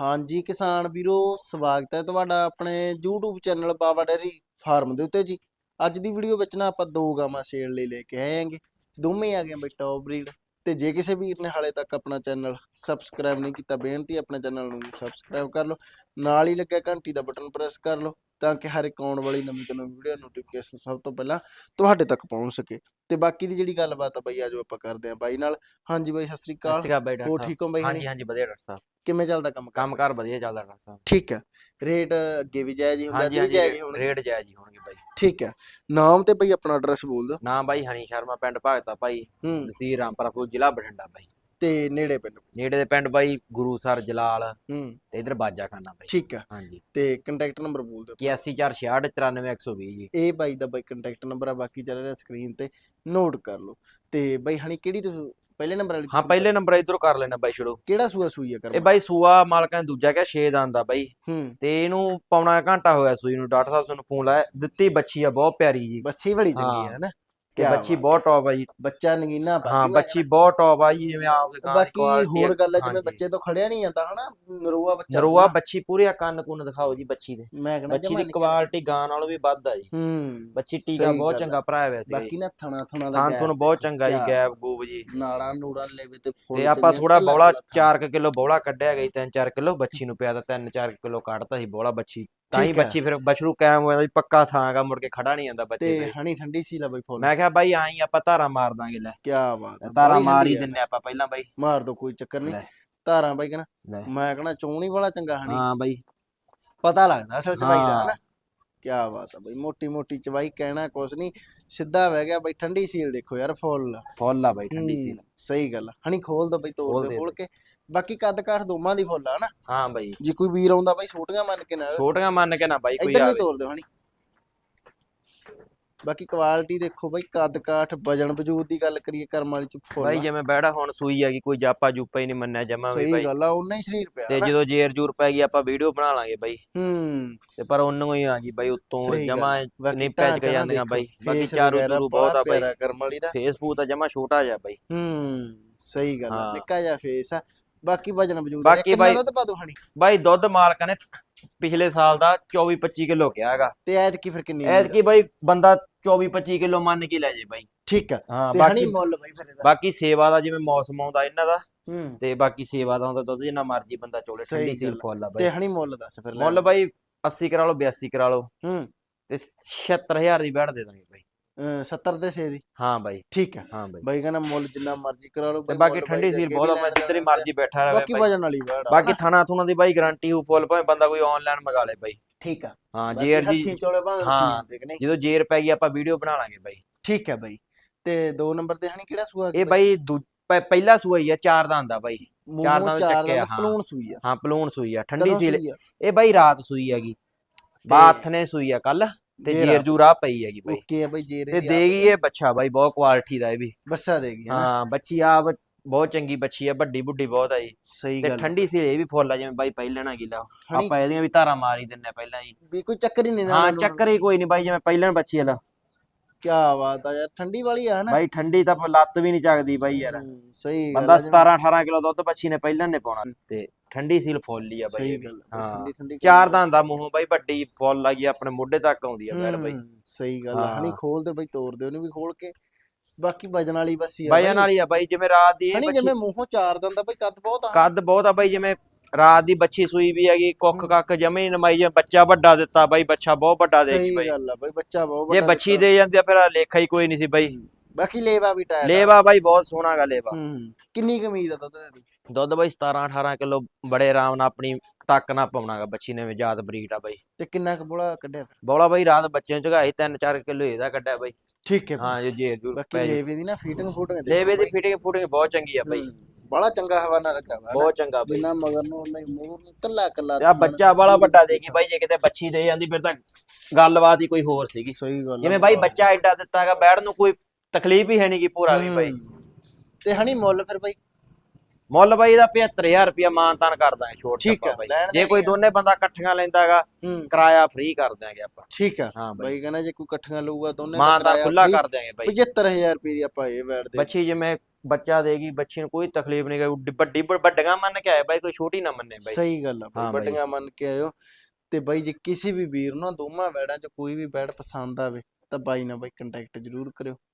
ਹਾਂਜੀ, ਕਿਸਾਨ ਵੀਰੋ, ਸਵਾਗਤ ਹੈ ਤੁਹਾਡਾ ਆਪਣੇ YouTube channel Baba dairy farm ਦੇ ਉੱਤੇ ਜੀ। ਅੱਜ ਦੀ ਵੀਡੀਓ ਵਿੱਚ ਨਾ ਆਪਾਂ ਦੋ ਗਾਵਾਂ ਸੇਲ ਲਈ ਲੈ ਕੇ ਆਏ ਹਾਂਗੇ। ਦੋਵੇਂ ਆ ਗਏ ਬਈ ਟੌਪ ਬਰੀਡ ਤੇ ਜੇ ਕਿਸੇ ਵੀਰ ਨੇ ਹਾਲੇ ਤੱਕ ਆਪਣਾ ਚੈਨਲ ਸਬਸਕ੍ਰਾਈਬ ਨਹੀਂ ਕੀਤਾ, ਬੇਨਤੀ ਆਪਣੇ ਚੈਨਲ ਨੂੰ ਸਬਸਕ੍ਰਾਈਬ ਕਰ ਲਓ। ਨਾਲ ਹੀ ਲੱਗਿਆ ਘੰਟੀ ਦਾ ਬਟਨ ਪ੍ਰੈਸ ਕਰ ਲਓ। ਤਾਂ ਕਿ ਹਰ ਇੱਕ ਆਉਣ ਵਾਲੀ ਨਵੀਂ ਤੋਂ ਨਵੀਂ ਵੀਡੀਓ ਨੋਟੀਫਿਕੇਸ਼ਨ ਸਭ ਤੋਂ ਪਹਿਲਾਂ ਤੁਹਾਡੇ ਤੱਕ ਪਹੁੰਚ ਸਕੇ। ਤੇ ਬਾਕੀ ਦੀ ਜਿਹੜੀ ਗੱਲਬਾਤ ਆ ਬਈ ਆਜੋ ਆਪਾਂ ਕਰਦੇ ਆਂ ਬਾਈ ਨਾਲ। ਹਾਂਜੀ ਬਾਈ ਸਤਿ ਸ੍ਰੀ ਅਕਾਲ। ਬਾਈ ਡਾਕਟਰ ਸਾਹਿਬ। ਠੀਕ ਹੋ ਬਾਈ ਹਾਂਜੀ? ਹਾਂਜੀ ਵਧੀਆ ਡਾਕਟਰ ਸਾਹਿਬ। ਕਿਵੇਂ ਚੱਲਦਾ ਕੰਮ ਕਾਰ? ਵਧੀਆ ਚੱਲਦਾ ਡਾਕਟਰ ਸਾਹਿਬ। ਠੀਕ ਹੈ ਰੇਟ ਅੱਗੇ ਵੀ ਜਾਇਜ਼ ਹੀ ਹੁੰਦਾ ਵੀ ਜਾਇਜ਼ ਹੀ ਹੋਣਗੇ। ਰੇਟ ਜਾਇਜ਼ ਹੀ ਹੋਣਗੇ ਬਾਈ। ਠੀਕ ਹੈ ਨਾਮ ਤੇ ਬਈ ਆਪਣਾ ਐਡਰੈਸ ਬੋਲ ਦਿਓ। ਨਾਮ ਬਾਈ ਹਣੀ ਸ਼ਰਮਾ ਪਿੰਡ ਭਾਗਤਾ ਭਾਈ। ਤਹਿਸੀਲ ਰਾਮਪੁਰਾ ਜ਼ਿਲ੍ਹਾ ਬਠਿੰਡਾ ਬਾਈ। ਤੇ ਨੇੜੇ ਪਿੰਡ ਨੇੜੇ ਦੇ ਪਿੰਡ ਬਾਈ ਗੁਰੂਸਰ ਜਲਾਲ ਹੂੰ। ਤੇ ਇਧਰ ਬਾਜਾਖਾਨਾ ਬਾਈ। ਠੀਕ ਹੈ ਹਾਂਜੀ। ਤੇ ਕੰਟੈਕਟ ਨੰਬਰ ਬੋਲ ਦਿਓ। 8446694120 ਜੀ। ਇਹ ਬਾਈ ਦਾ ਬਾਈ ਕੰਟੈਕਟ ਨੰਬਰ ਆ ਬਾਕੀ ਚੱਲ ਰਿਹਾ ਸਕਰੀਨ ਤੇ ਨੋਟ ਕਰ ਲਓ। ਤੇ ਬਾਈ ਹਣੀ ਕਿਹੜੀ ਤੁਸੀਂ ਪਹਿਲੇ ਨੰਬਰ ਵਾਲੀ ਹਾਂ ਪਹਿਲੇ ਨੰਬਰ ਇਧਰੋਂ ਕਰ ਲੈਣਾ ਬਾਈ ਛੜੋ ਕਿਹੜਾ ਸੂਆ ਸੂਈ ਆ ਇਹ ਕਰ ਬਾਈ ਸੂਆ ਮਾਲਕਾਂ ਨੇ ਦੂਜਾ ਕਿਹਾ 6 ਦਾ ਆਂਦਾ ਬਾਈ। ਹੂੰ। ਤੇ ਇਹਨੂੰ ਪੌਣਾ ਘੰਟਾ ਹੋਇਆ ਸੂਈ ਨੂੰ ਡਾਕਟਰ ਸਾਹਿਬ ਤੁਹਾਨੂੰ ਫੋਨ ਲਾਇਆ ਦਿੱਤੀ ਬੱਚੀ ਆ ਬਹੁਤ ਪਿਆਰੀ ਜੀ। ਬੱਚੀ ਬੜੀ ਚੰਗੀ ਹਾਂ। ਹੈ ਤੇ ਕਿਆ ਬੱਚੀ ਬਾਤ। ਬਹੁਤ ਟੌਪ ਆ ਜੀ ਬੱਚਾ ਨਗੀਨਾ ਹਾਂ ਬੱਚੀ ਬਹੁਤ ਟੌਪ ਆ ਜੀ ਜਿਵੇਂ ਆਪਦੇ ਗਾਂ ਦੀ ਬਾਕੀ ਆ। ਹੋਰ ਗੱਲ ਹੈ ਜਿਵੇਂ। ਬੱਚੇ ਤੋਂ ਖੜਿਆ ਨਹੀਂ ਜਾਂਦਾ ਹਨਾ ਨਰੂਆ ਬੱਚਾ ਨਰੋਆ ਹੁੰਦਾ। ਬੱਚੀ ਪੂਰੇ ਕੰਨ ਕੁੰਨ ਦਿਖਾਓ ਜੀ ਬੱਚੀ ਦੇ ਮੈਂ ਕਹਿੰਦਾ ਬੱਚੀ ਦੀ ਕੁਆਲਿਟੀ ਗਾਂ ਨਾਲੋਂ ਵੀ ਵੱਧ ਆ ਜੀ ਹੂੰ ਬੱਚੀ ਟੀਕਾ ਸਹੀ ਬਹੁਤ ਗੱਲ ਆ। ਚੰਗਾ ਭਰਾਇਆ ਹੋਇਆ ਸੀ ਬਾਕੀ ਨਾ ਥਣਾ ਥਣਾ ਦਾ ਥਾਂ gap ਤੁਹਾਨੂੰ ਬਹੁਤ ਦੇਖੋ, ਚੰਗਾ ਜੀ ਕਿਆ ਗੈਪ ਗੂਬ ਜੀ ਨਾੜਾਂ ਨੂੜਾਂ ਲੈਵੇ ਤੇ ਫੁੱਲ ਤੇ ਆਪਾਂ ਚੰਗੀਆਂ, ਥੋੜਾ ਕੱਲਾ ਬੌਲਾ ਕੱਲਾ ਥਾਂ। 4 ਕਿਲੋ ਬੌਲਾ ਕੱਢਿਆ ਗਈ 3-4 ਕਿਲੋ ਬੱਚੀ ਨੂੰ ਪਿਆ ਤਾਂ 3-4 ਕਿਲੋ ਕੱਢਤਾ ਸੀ ਬੌਲਾ ਬੱਚੀ ਤਾਂ ਹੀ ਠੀਕ ਹੈ। ਬੱਚੀ ਫਿਰ ਬਛਰੂ ਕਾਇਮ ਹੋਇਆ ਵੀ ਪੱਕਾ ਥਾਂਗਾ ਮੁੜ ਕੇ ਖੜਾ ਨਹੀਂ ਜਾਂਦਾ ਬੱਚੇ ਤੇ ਤੇ ਹਣੀ ਠੰਡੀ ਸੀ ਲਾ ਬਈ ਫੁੱਲ ਮੈਂ ਕਿਹਾ ਬਾਈ ਆਈ ਆਪਾਂ ਧਾਰਾ ਮਾਰ ਦਾਂਗੇ ਲੈ ਕੀ ਬਾਤ ਹੈ ਧਾਰਾ ਬੜੀ ਮਾਰ ਹੀ। ਦਿੰਨੇ ਆਪਾਂ ਪਹਿਲਾਂ ਬਾਈ ਮਾਰ ਦੋ ਕੋਈ ਚੱਕਰ ਨਹੀਂ ਲੈ। ਧਾਰਾਂ ਬਾਈ ਕਹਣਾ ਲੈ। ਮੈਂ ਕਹਣਾ ਚੋਣੀ ਵਾਲਾ ਚੰਗਾ ਹਣੀ ਹਾਂ ਬਾਈ ਪਤਾ ਲੱਗਦਾ ਅਸਲ ਚਵਾਈ ਦਾ ਹਾਂ। ਹਨਾ ਕੀ ਬਾਤ ਹੈ ਬਈ ਮੋਟੀ ਮੋਟੀ ਚਵਾਈ ਕਹਿਣਾ ਕੁਛ ਨਹੀਂ ਸਿੱਧਾ ਵਹਿ ਗਿਆ ਬਈ ਠੰਡੀ ਸੀਲ ਦੇਖੋ ਯਾਰ ਫੁੱਲ। ਫੁੱਲ ਆ ਬਾਈ ਠੰਡੀ ਸੀ ਹੂੰ, ਸਹੀ ਗੱਲ ਆ। ਹਣੀ ਖੋਲ ਦੋ ਬਈ ਤੋੜ ਖੋਲ ਦੇ ਦੇ ਖੋਲ ਕੇ। ਬਾਕੀ ਕੱਦ ਕਾਠ ਦੋਵਾਂ ਦੀ ਫੁੱਲ ਆ ਹਨਾ। ਹਾਂ ਬਾਈ। ਜੇ ਕੋਈ ਵੀਰ ਆਉਂਦਾ ਬਈ ਛੋਟੀਆਂ ਮੰਨ ਕੇ ਨਾ। ਛੋਟੀਆਂ ਮੰਨ ਕੇ ਨਾ ਬਾਈ ਕੋਈ ਇੱਧਰ ਵੀ ਆਵੇ। ਤੋੜ ਦਿਓ ਹਣੀ। ਬਾਕੀ ਕੁਆਲਿਟੀ ਦੇਖੋ ਬਈ ਕੱਦ ਕਾਠ ਵਜਨ ਵਜੂਦ ਦੀ ਗੱਲ ਕਰੀਏ ਕਰਮ ਵਾਲੀ ਚ ਫੁੱਲ ਬਾਈ। ਜਿਵੇਂ ਬੈੜਾ ਹੁਣ ਸੂਈ ਹੈਗੀ ਕੋਈ ਜਾਪਾ ਜੂਪਾ ਹੀ ਨਹੀਂ ਮੰਨਿਆ ਜਮਾ ਵੀ ਸਹੀ ਬਾਈ। ਗੱਲ ਆ ਉਹਨਾਂ ਹੀ ਸਰੀਰ ਪਿਆ ਤੇ। ਜਦੋਂ ਜੇਰ ਜੂਰ ਪੈ ਗਈ ਆਪਾਂ ਵੀਡੀਓ ਬਣਾ ਲਾਂਗੇ ਬਾਈ। ਹੂੰ। ਤੇ ਪਰ ਉਹਨੂੰ ਹੀ ਆ ਗਈ ਬਾਈ ਉੱਤੋਂ ਸਹੀ। ਜਮਾ ਨਹੀਂ ਪੈਚ ਕੇ ਜਾਂਦੀਆਂ ਬਾਈ। ਬਾਕੀ ਚਾਰੂ ਚੂਰੂ ਬਹੁਤ ਆ ਬਾਈ। ਕਰਮ ਵਾਲੀ ਦਾ। ਫੇਸਬੁੱਕ ਤਾਂ ਜਮਾ ਛੋਟਾ ਜਿਹਾ ਬਾਈ। ਹੂੰ ਸਹੀ ਗੱਲ ਆ। ਨਿੱਕਾ ਜਿਹਾ ਫੇਸ ਆ। ਬਾਕੀ ਵਜਨ ਵਜੂਦ ਬਾਕੀ ਬਾਈ- ਦੁੱਧ ਪਾ ਦੋ ਹਣੀ? ਬਾਈ ਦੁੱਧ ਮਾਲਕਾਂ ਨੇ ਪਿਛਲੇ ਸਾਲ ਦਾ 24 25 ਕਿਲੋ ਕਿਹਾ ਹੈਗਾ। ਤੇ ਐਤ ਕੀ ਫਿਰ ਕਿੰਨੀ ਐਤ ਕੀ ਬਾਈ ਬੰਦਾ 24 25 ਕਿਲੋ ਮੰਨ ਕੇ ਲੈ ਜੇ ਬਾਈ। ਠੀਕ ਆ। ਹਾਂ ਤੇ ਹਣੀ ਬਾਕੀ ਮੁੱਲ ਬਈ ਫਿਰ ਇਹਦਾ। ਬਾਕੀ ਸੇਵਾ ਦਾ ਜਿਵੇਂ ਮੌਸਮ ਆਉਂਦਾ ਇਹਨਾਂ ਦਾ ਹੂੰ। ਤੇ ਬਾਕੀ ਸੇਵਾ ਦਾ ਆਉਂਦਾ ਦੁੱਧ ਜਿੰਨਾ ਮਰਜ਼ੀ ਬੰਦਾ ਚੋਲੇ ਸਹੀ ਠੰਡੀ ਸੀਲ ਗੱਲ। ਫੁੱਲ ਆ। ਤੇ ਬਾਈ। ਹਣੀ ਮੁੱਲ ਦੱਸ ਫਿਰ ਮੁੱਲ ਬਾਈ 80 ਕਰਾ ਲਓ 82 ਕਰਾ ਲਓ। ਹੂੰ। ਤੇ 76000 ਦੀ ਬੈਠ ਦੇ ਦਾਂਗੇ ਬਾਈ। 70 ਦੇ 6 ਦੀ। ਹਾਂ ਬਾਈ। ਠੀਕ ਆ ਹਾਂ ਬਾਈ। ਬਾਈ ਕਹਿੰਦਾ ਮੁੱਲ ਜਿੰਨਾ ਮਰਜ਼ੀ ਕਰਾ ਲਓ ਤੇ ਬਾਕੀ ਠੰਡੀ ਦੇ ਸੀਲ ਬਹੁਤ ਵੀ ਆ ਮੈਂ ਲੈਣ ਜਿੱਧਰੀ ਜਾਣਾ ਮਰਜ਼ੀ ਬੈਠਾ ਰਹੇ ਬਾਕੀ ਵਜਨ ਵਾਲੀ ਬਾਕੀ ਥਾਣਾ ਥੁਣਾ ਦੀ ਬਾਈ ਗਾਰੰਟੀ ਹੋ ਫੁੱਲ ਭਾਵੇਂ ਬੰਦਾ ਕੋਈ ਆਨਲਾਈਨ ਮੰਗਾ ਲੇ ਬਾਈ। ਠੀਕ ਆ। ਹਾਂ ਜੇਰ ਜੀ ਹਾਂ। ਦੇ ਜਦੋਂ ਜੇਰ ਪੈ ਗਈ ਆਪਾਂ ਵੀਡੀਓ ਬਣਾ ਲਾਂਗੇ ਬਾਈ। ਠੀਕ ਹੈ ਬਾਈ। ਤੇ ਦੋ ਨੰਬਰ ਤੇ ਹਣੀ ਕਿਹੜਾ ਸੂਆ ਇਹ ਬਾਈ ਦੂ- ਪਹਿਲਾ ਸੂਆ ਹੀ ਆ ਚਾਰ ਦਾ ਆਂਦਾ ਬਾਈ। ਚਾਰ ਚਾਰ ਚੱਕਿਆ, ਦਾ ਹਾਂ। ਪਲੂਣ ਸੂਈ ਆ। ਹਾਂ ਪਲੂਣ ਸੂਈ ਆ ਠੰਡੀ ਸੀਲ? ਇਹ ਬਾਈ ਰਾਤ ਸੂਈ ਹੈਗੀ। ਬਾਥ ਨੇ ਸੂਈ ਆ ਕੱਲ ਤੇ ਜੇਰ। ਰਾਤ। ਜੂਰਾ ਪਈ ਹੈਗੀ ਬਾਈ। ਓਕੇ ਆ ਬਾਈ ਜੇਰੇ ਤੇ ਦੇਗੀ ਇਹ ਬੱਚਾ ਬਾਈ ਬਹੁਤ ਕੁਆਲਿਟੀ ਦਾ ਇਹ ਵੀ। ਬੱਸਾ ਦੇਗੀ ਹਨਾ ਹਾਂ ਬੱਚੀ ਆ ਬਹੁਤ ਚੰਗੀ ਬੱਚੀ ਆ ਵੱਡੀ ਬੁੱਢੀ ਬਹੁਤ ਆ ਜੀ। ਸਹੀ ਤੇ ਗੱਲ ਠੰਡੀ ਸੀਲ ਇਹ ਵੀ ਫੁੱਲ ਆ ਜਿਵੇਂ ਬਾਈ ਪਹਿਲਾਂ ਨਾ ਗਿਲਾ। ਹਣੀ ਆਪਾਂ ਇਹਦੀਆਂ ਵੀ ਧਾਰਾਂ ਮਾਰ ਹੀ ਦਿੰਨੇ ਪਹਿਲਾਂ ਜੀ। ਵੀ ਕੋਈ ਚੱਕਰ ਹੀ ਨਹੀਂ ਹਾਂ ਚੱਕਰ ਹੀ ਕੋਈ ਨਹੀਂ ਬਾਈ ਜਿਵੇਂ ਪਹਿਲਾਂ ਬੱਚੀ ਵਾਲਾ। ਕੀ ਬਾਤ ਆ ਯਾਰ ਠੰਡੀ ਵਾਲੀ ਆ ਹਨਾ। ਬਾਈ ਠੰਡੀ ਤਾਂ ਲੱਤ ਵੀ ਨਹੀਂ ਚੱਕਦੀ ਬਾਈ ਯਾਰ। ਹੂੰ, ਸਹੀ ਬੰਦਾ ਆ, 17 18 ਕਿਲੋ ਦੁੱਧ ਬੱਚੀ ਨੇ ਪਹਿਲਾਂ ਨੇ ਪਾਉਣਾ। ਤੇ ਠੰਡੀ ਸੀਲ ਫੁੱਲ ਆ ਬਾਈ ਸਹੀ। ਗੱਲ ਆ, ਹਾਂ। ਠੰਡੀ ਠੰਡੀ ਚਾਰ ਦਾ ਹੁੰਦਾ ਮੂੰਹ ਬਾਈ ਵੱਡੀ ਫੁੱਲ ਆ ਗਈ ਆਪਣੇ ਮੋਢੇ ਤੱਕ ਆਉਂਦੀ ਆ ਬੈੜ ਬਾਈ। ਹੂੰ, ਸਹੀ ਗੱਲ ਆ। ਹਾਂ। ਹਣੀ ਖੋਲ ਦੇ ਬਾਈ ਤੋੜ ਦੇ ਉਹਨੂੰ ਵੀ ਖੋਲ ਕੇ। ਬਾਕੀ ਵਜਨ ਵਾਲੀ ਬੱਸੀ ਆ ਬਾਈਆਂ ਨਾਲ ਹੀ ਆ ਬਾਈ ਜਿਵੇਂ ਰਾਤ ਦੀ ਹਣੀ ਬੱਚੀ ਜਿਵੇਂ ਮੂੰਹੋਂ ਚਾਰ ਦੰਦਾ ਬਾਈ ਕੱਦ ਬਹੁਤ ਆ। ਕੱਦ ਬਹੁਤ ਆ ਬਾਈ ਜਿਵੇਂ ਰਾਤ ਦੀ ਬੱਚੀ ਸੂਈ ਵੀ ਹੈਗੀ ਕੁੱਖ ਕੱਖ ਜਮੇ ਹੀ ਨਮਾਈ ਜਾਂ ਬੱਚਾ ਵੱਡਾ ਦਿੱਤਾ ਬਾਈ ਬੱਚਾ ਬਹੁਤ ਵੱਡਾ ਦੇਗੀ ਸਹੀ ਬਾਈ। ਗੱਲ ਆ ਬਾਈ ਬੱਚਾ ਬਹੁਤ ਜੇ ਵੱਡਾ ਬੱਚੀ ਦਿੱਤਾ। ਦੇ ਜਾਂਦੇ ਆ ਫਿਰ ਲੇਖਾ ਹੀ ਕੋਈ ਨਹੀਂ ਸੀ ਬਾਈ। ਬਾਕੀ ਲੇਵਾ ਵੀ ਟਾਇਰ ਲੇਵਾ ਬਾਈ ਬਹੁਤ ਸੋਹਣਾ ਗਾ ਲੇਵਾ। ਹੂੰ ਕਿੰਨੀ ਕਮੀਜ਼ ਆ ਦੁੱਧ ਦੀ? ਦੁੱਧ ਬਾਈ 17 18 ਕਿਲੋ ਬੜੇ ਆਰਾਮ ਨਾਲ ਆਪਣੀ ਟੱਕ ਨਾ ਪਾਉਣਾਗਾ ਬੱਚੀ ਨੇ ਜਾਤ ਬਰੀਡ ਆ ਬਾਈ। ਤੇ ਕਿੰਨਾ ਕੁ ਬੋਲਾ ਕੱਢਿਆ? ਬੋਲਾ ਬਾਈ ਰਾਤ ਬੱਚਿਆਂ ਨੂੰ ਚਗਾਈ 3-4 ਕਿਲੋ ਇਹਦਾ ਕੱਢਿਆ ਬਾਈ। ਠੀਕ ਹੈ। ਹਾਂ ਜੇ ਜੇ ਬਾਕੀ ਲੇਵੇ ਦੀ ਨਾ ਫੀਟਿੰਗ ਫੂਟਿੰਗ ਲੇਵੇ ਦੀ ਫਿਟਿੰਗ ਫੁਟਿੰਗ ਬਹੁਤ ਚੰਗੀ ਆ ਬਾਈ। ਬੜਾ ਚੰਗਾ ਹਵਾਨਾ ਰੱਖਿਆ ਵਾ ਬਹੁਤ ਚੰਗਾ ਬਾਈ। ਬਿਨਾ ਮਗਰ ਨੂੰ ਨਹੀਂ ਮੂੰਹ ਨੂੰ ਕੱਲਾ ਕੱਲਾ ਆ ਬੱਚਾ ਵਾਲਾ ਵੱਡਾ ਦੇਗੀ ਬਾਈ ਜੇ ਕਿਤੇ ਬੱਚੀ ਦੇ ਜਾਂਦੀ ਫਿਰ ਤਾਂ ਗੱਲਬਾਤ ਹੀ ਕੋਈ ਹੋਰ ਸੀਗੀ। ਸਹੀ ਗੱਲ ਜਿਵੇਂ ਬਾਈ। ਬੱਚਾ ਐਡਾ ਦਿੱਤਾ ਹੈਗਾ ਬੈਠ ਨੂੰ ਕੋਈ ਤਕਲੀਫ ਹੀ ਹੈ ਨਹੀਂ ਗੀ ਪੂਰਾ ਵੀ ਬਾਈ। ਹੂੰ। ਤੇ ਹਣੀ ਮੁੱਲ ਫਿਰ ਬਾਈ? ਮੁੱਲ ਬਾਈ ਦਾ 75000 ਰੁਪਇਆ ਮਾਨਤਾਨ ਕਰ ਦਾਂਗੇ ਛੋਟ ਠੀਕ ਜੇ ਕੋਈ। ਦੋਨੇ ਬੰਦਾ ਇਕੱਠੀਆਂ ਲੈਂਦਾ ਹੈਗਾ ਹੂੰ। ਕਿਰਾਇਆ ਫ੍ਰੀ ਕਰ ਦਿਆਂਗੇ ਆਪਾਂ। ਠੀਕ ਹਾਂ ਬਾਈ। ਕਹਿੰਦਾ ਜੇ ਕੋਈ ਇਕੱਠੀਆਂ ਲਊਗਾ ਦੋਨੇ ਮਾਨਤਾਨ ਖੁੱਲਾ ਕਰ ਦਿਆਂਗੇ ਬਾਈ। 75000 ਰੁਪਏ ਦੀ ਆਪਾਂ ਇਹ ਵੈਟ ਦੇ ਬੱਚੀ ਜਿਵੇਂ ਬੱਚਾ ਦੇਗੀ ਬੱਚੀ ਨੂੰ ਕੋਈ ਤਕਲੀਫ ਨਹੀਂ ਗਾ ਵੱਡੀ ਵੱਡੀਆਂ ਮੰਨ ਕੇ ਆਏ ਬਾਈ ਕੋਈ ਛੋਟੀ ਨਾ ਮੰਨੇ ਬਾਈ। ਸਹੀ ਗੱਲ ਆ ਹਾਂ। ਵੱਡੀਆਂ ਮੰਨ ਕੇ ਆਇਓ। ਤੇ ਬਾਈ ਜੇ ਕਿਸੇ ਵੀ ਵੀਰ ਨੂੰ ਦੋਵਾਂ ਵੈੜਾਂ 'ਚ ਕੋਈ ਵੀ ਵੈੜ ਪਸੰਦ ਆਵੇ ਤਾਂ ਬਾਈ ਨਾਲ ਬਾਈ ਕੰਟੈਕਟ ਜ਼ਰੂਰ ਕਰਿਓ।